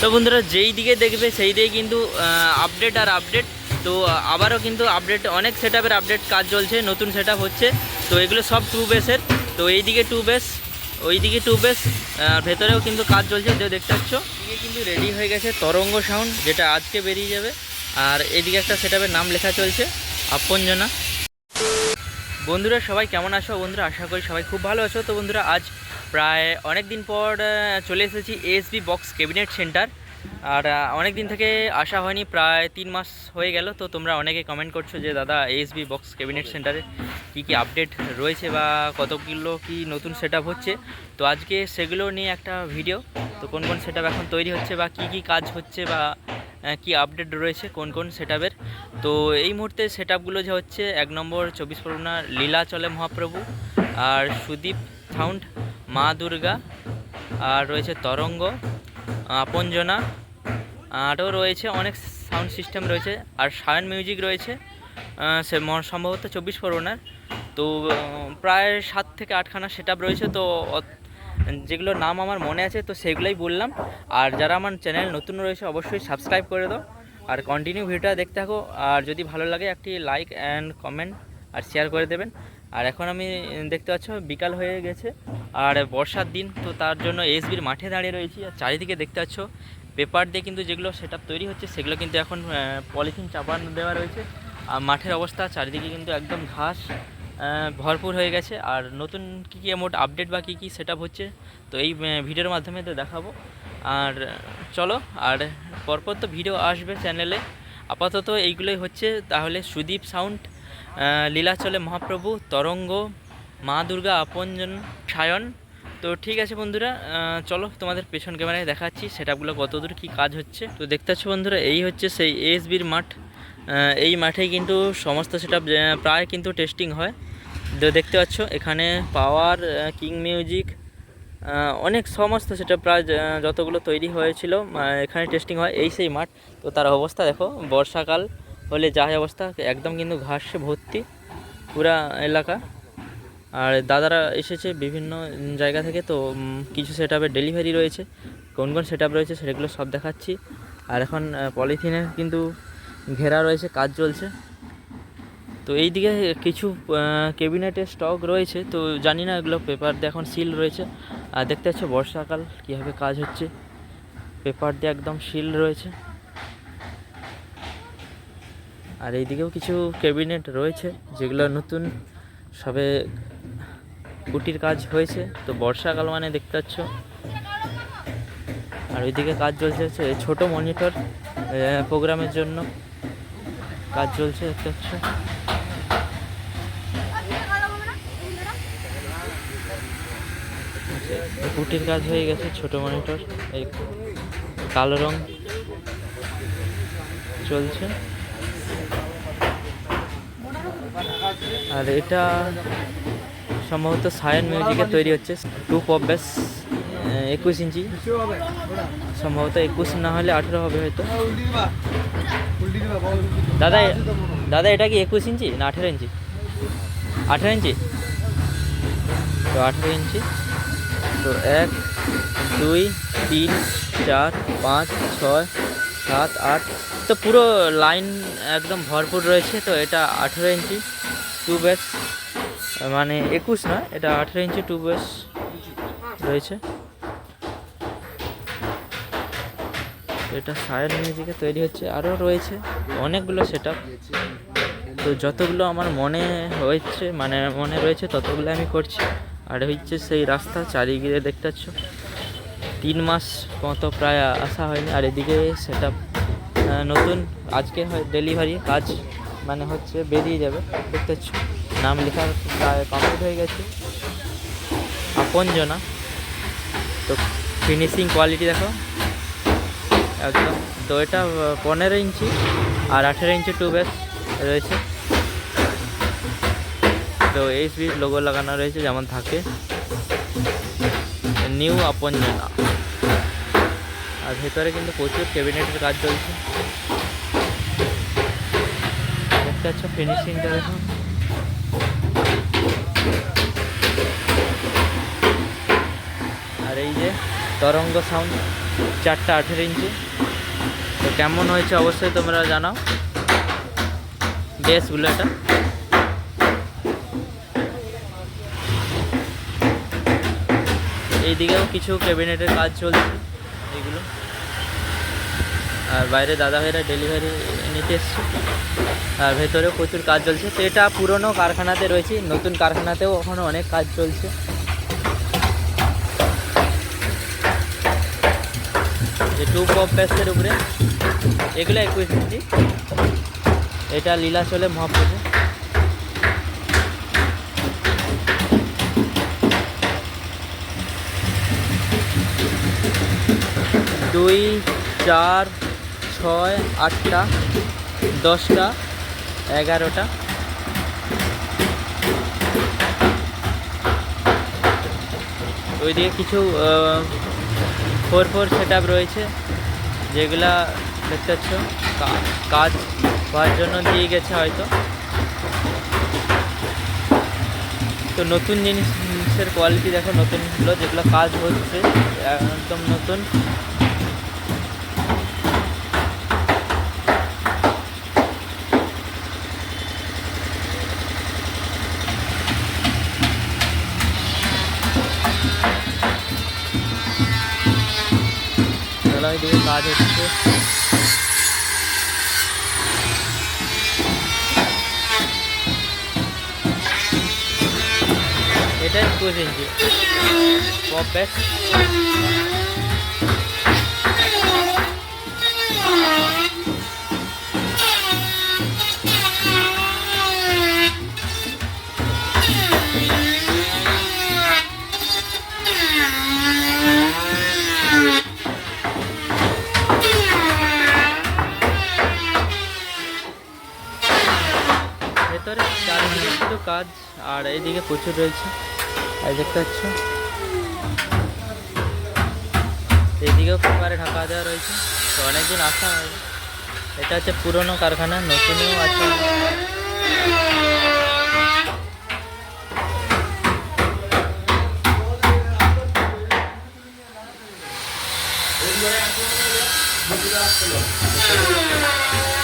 তো বন্ধুরা, যেই দিকে দেখবে, সেই দিকে কিন্তু আপডেট আর আপডেট তো আবারও কিন্তু আপডেট অনেক সেট আপডেট কাজ চলছে, নতুন সেট হচ্ছে। তো এগুলো সব টু বেসের তো এই দিকে টু বেস ওই দিকে টু বেস ভেতরেও কিন্তু কাজ চলছে, যে দেখতে পাচ্ছ। এদিকে কিন্তু রেডি হয়ে গেছে তরঙ্গ সাউন্ড যেটা আজকে বেরিয়ে যাবে। আর এদিকে একটা সেট নাম লেখা চলছে, আপনজনা। বন্ধুরা, সবাই কেমন আছো? বন্ধুরা, আশা করি সবাই খুব ভালো আছো। তো বন্ধুরা, আজ প্রায় অনেক দিন পর চলে এসেছি এএসবি বক্স ক্যাবিনেট সেন্টার আর অনেক দিন থেকে আসা হয়নি, প্রায় তিন মাস হয়ে গেল। তো তোমরা অনেকে কমেন্ট করছ যে, দাদা এএসবি বক্স ক্যাবিনেট সেন্টারে কী কী আপডেট রয়েছে বা কতগুলো কি নতুন সেট হচ্ছে? তো আজকে সেগুলো নিয়ে একটা ভিডিও তো কোন কোন সেট এখন তৈরি হচ্ছে বা কি কি কাজ হচ্ছে বা কি আপডেট রয়েছে, কোন কোন সেট তো এই মুহূর্তে সেট যে হচ্ছে, এক নম্বর চব্বিশ পরগনা লীলাচলে মহাপ্রভু আর সুদীপ সাউন্ড। মা দুর্গা, আর রয়েছে তরঙ্গ আপনজনা, আরও রয়েছে অনেক সাউন্ড সিস্টেম রয়েছে, আর সায়ন মিউজিক রয়েছে সে সম্ভবত চব্বিশ পরগনার। তো প্রায় সাত থেকে আটখানা সেট রয়েছে, তো যেগুলোর নাম আমার মনে আছে, তো সেগুলোই বললাম। আর যারা আমার চ্যানেল নতুন রয়েছে, অবশ্যই সাবস্ক্রাইব করে দাও। আর কন্টিনিউ ভিডিওটা দেখতে থাকো। আর যদি ভালো লাগে, একটি লাইক অ্যান্ড কমেন্ট আর শেয়ার করে দেবেন। আর এখন আমি দেখতে পাচ্ছ, বিকাল হয়ে গেছে। আর বর্ষার দিন, তো তার জন্য এসবির মাঠে দাঁড়িয়ে রয়েছি। আর চারিদিকে দেখতে পাচ্ছ, পেপার দিয়ে কিন্তু যেগুলো সেট তৈরি হচ্ছে, সেগুলো কিন্তু এখন পলিথিন চাপানো দেওয়া রয়েছে। আর মাঠের অবস্থা চারিদিকে কিন্তু একদম ঘাস ভরপুর হয়ে গেছে। আর নতুন কী কী মোট আপডেট বা কী কী সেট হচ্ছে, তো এই ভিডিওর মাধ্যমে তো দেখাবো। আর চলো, আর পরপর তো ভিডিও আসবে চ্যানেলে আপাতত এইগুলোই হচ্ছে। তাহলে সুদীপ সাউন্ড লীলাচলে মহাপ্রভু, তরঙ্গ, মা দুর্গা, আপনজন, সায়ন। তো ঠিক আছে বন্ধুরা চলো তোমাদের পেছন ক্যামেরায় দেখাচ্ছি সেটাগুলো কতদূর কী কাজ হচ্ছে। তো দেখতে পাচ্ছ বন্ধুরা, এই হচ্ছে সেই এএসবির মাঠ। এই মাঠেই কিন্তু সমস্ত সেটা প্রায় কিন্তু টেস্টিং হয়। তো দেখতে পাচ্ছ এখানে পাওয়ার কিং মিউজিক অনেক সমস্ত সেটা প্রায় যতগুলো তৈরি হয়েছিল এখানে টেস্টিং হয়। এই সেই মাঠ। তো তার অবস্থা দেখো, বর্ষাকাল। হলে যা অবস্থা, একদম কিন্তু ঘাসে ভর্তি, পুরা এলাকা। আর দাদারা এসেছে বিভিন্ন জায়গা থেকে, তো কিছু সেট ডেলিভারি রয়েছে। কোন কোন সেট রয়েছে সেগুলো সব দেখাচ্ছি। আর এখন পলিথিনের কিন্তু ঘেরা রয়েছে, কাজ চলছে। তো এই দিকে কিছু ক্যাবিনেটের স্টক রয়েছে, তো জানি না এগুলো পেপার দিয়ে এখন সিল রয়েছে। আর দেখতে পাচ্ছ বর্ষাকাল, কীভাবে কাজ হচ্ছে। পেপার দিয়ে একদম সিল রয়েছে। আর এইদিকেও কিছু ক্যাবিনেট রয়েছে, যেগুলো নতুন। সবে কুটির কাজ হয়েছে, তো বর্ষাকাল মানে দেখতে পাচ্ছ। আর ওইদিকে কাজ চলছে হচ্ছে ছোটো মনিটর প্রোগ্রামের জন্য কাজ চলছে, দেখতে পাচ্ছ। কুটির কাজ হয়ে গেছে, ছোট মনিটর এই কালো রং চলছে। আর এটা সম্ভবত সায়ন মিউজিকে তৈরি হচ্ছে। টু পপ ব্যাস একুশ ইঞ্চি। সম্ভবত একুশ না হলে আঠেরো হবে হয়তো। দাদা দাদা, এটা কি একুশ ইঞ্চি না আঠেরো ইঞ্চি? আঠেরো ইঞ্চি? তো আঠেরো ইঞ্চি। তো এক, দুই, তিন, চার, পাঁচ, ছয় সাত, আট। তো পুরো লাইন একদম ভরপুর রয়েছে, তো এটা আঠেরো ইঞ্চি টু ব্যাস মানে একুশ না, এটা আঠেরো ইঞ্চি টু ব্যাস রয়েছে। এটা সায়ন মিউজিকে তৈরি হচ্ছে, আরও রয়েছে অনেকগুলো সেট তো যতগুলো আমার মনে হয়েছে মানে মনে রয়েছে, ততগুলো আমি করছি। আর হচ্ছে সেই রাস্তা চারিদিকে দেখতে পাচ্ছ। তিন মাস মতো প্রায় আসা হয়নি। আর এদিকে সেটা নতুন। আজকে হয় ডেলিভারি কাজ মানে হচ্ছে বেরিয়ে যাবে। দেখতে নাম লেখা প্রায় কমপ্লিট হয়ে গেছে। আপনজনা। তো ফিনিশিং কোয়ালিটি দেখো। একদম তো এটা পনেরো ইঞ্চি আর আঠেরো ইঞ্চি টু ব্যাস রয়েছে। তো এইচবি লোগো লাগানো রয়েছে, যেমন থাকে। নিউ আপনজনা আর ভেতরে কিন্তু প্রচুর ক্যাবিনেটের কাজ চলছে। দেখতে পাচ্ছ ফিনিশিংটা দেখো। আর এই যে তরঙ্গ সাউন্ড চারটা আঠেরো ইঞ্চি তো কেমন হয়েছে অবশ্যই তোমরা জানাও। বেসগুলো এটা এইদিকেও কিছু ক্যাবিনেটের কাজ চলছে, এইগুলো। আর বাইরে দাদা ভাইরা ডেলিভারি নিতে এসছে। আর ভেতরেও প্রচুর কাজ চলছে। তো এটা পুরনো কারখানাতে রয়েছে, নতুন কারখানাতেও ওখানে অনেক কাজ চলছে। যে টু পপ প্যাসের উপরে, এগুলো একুশ ইঞ্চি এটা লীলাচলে মহাপুরে দুই, চার, ছয়, আটটা, দশটা, এগারোটা। ওইদিকে কিছু ফোর ফোর সেট রয়েছে, যেগুলা দেখতে পাচ্ছ কাজ হওয়ার জন্য দিয়ে গেছে হয়তো। তো নতুন জিনিসের কোয়ালিটি দেখো, নতুন হলো, যেগুলো কাজ হচ্ছে, একদম নতুন। চলো ওইদিকে কাজ হচ্ছে। এটাই একুশ ইঞ্চি পপ ব্যাগ কাজ আর এইদিকে প্রচুর রয়েছে। আর দেখতে পাচ্ছ? এদিকেও পেপারে ঢাকা দেওয়া রয়েছে। তো অনেকদিন আসা হয় এটা হচ্ছে পুরনো কারখানা, নতুনও আছে। সব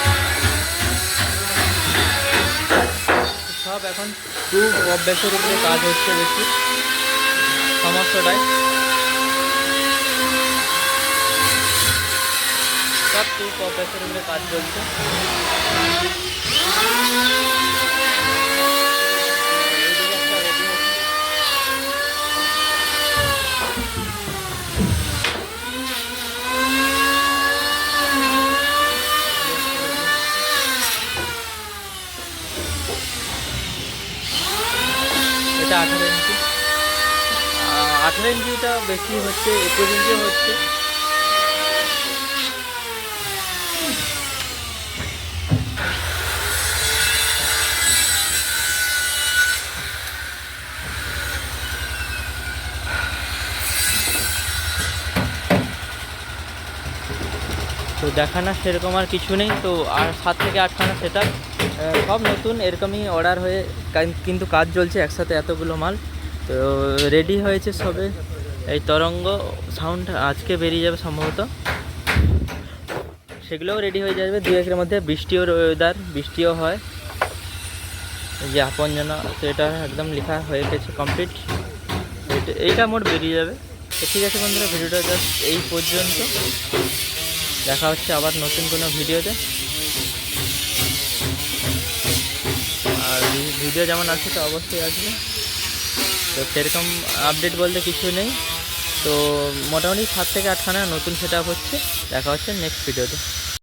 এখন টু অভ্যাসের উপরে কাজ হচ্ছে বেশি। সমস্তটাই। সব টু অভ্যাসের উপরে কাজ চলছে এইদিকে একটা ready হচ্ছে। এটা আঠারো ইঞ্চি আঠারো ইঞ্চিটা বেশি হচ্ছে, একুশ ইঞ্চি হচ্ছে। তো দেখানা সেরকম আর কিছু নেই, তো আর সাত থেকে আটখানা সেটা সব নতুন, এরকমই অর্ডার হয়ে কিন্তু কাজ চলছে একসাথে এতগুলো মাল। তো রেডি হয়েছে সবে। এই তরঙ্গ সাউন্ড আজকে বেরিয়ে যাবে সম্ভবত। সেগুলোও রেডি হয়ে যাবে। দু একের মধ্যে বৃষ্টিও ওয়েদার বৃষ্টিও হয়। যে আপনজনা তো এটা একদম লেখা হয়ে গেছে কমপ্লিট এইটা মোট বেরিয়ে যাবে। তো ঠিক আছে বন্ধুরা, ভিডিওটা জাস্ট এই পর্যন্ত। দেখা হচ্ছে আবার নতুন কোনো ভিডিওতে। আর ভিডিও যেমন আছে তো অবশ্যই আসবে। তো সেরকম আপডেট বলতে কিছু নেই। তো মোটামুটি সাত থেকে আটখানা নতুন সেট হচ্ছে। দেখা হচ্ছে নেক্সট ভিডিওতে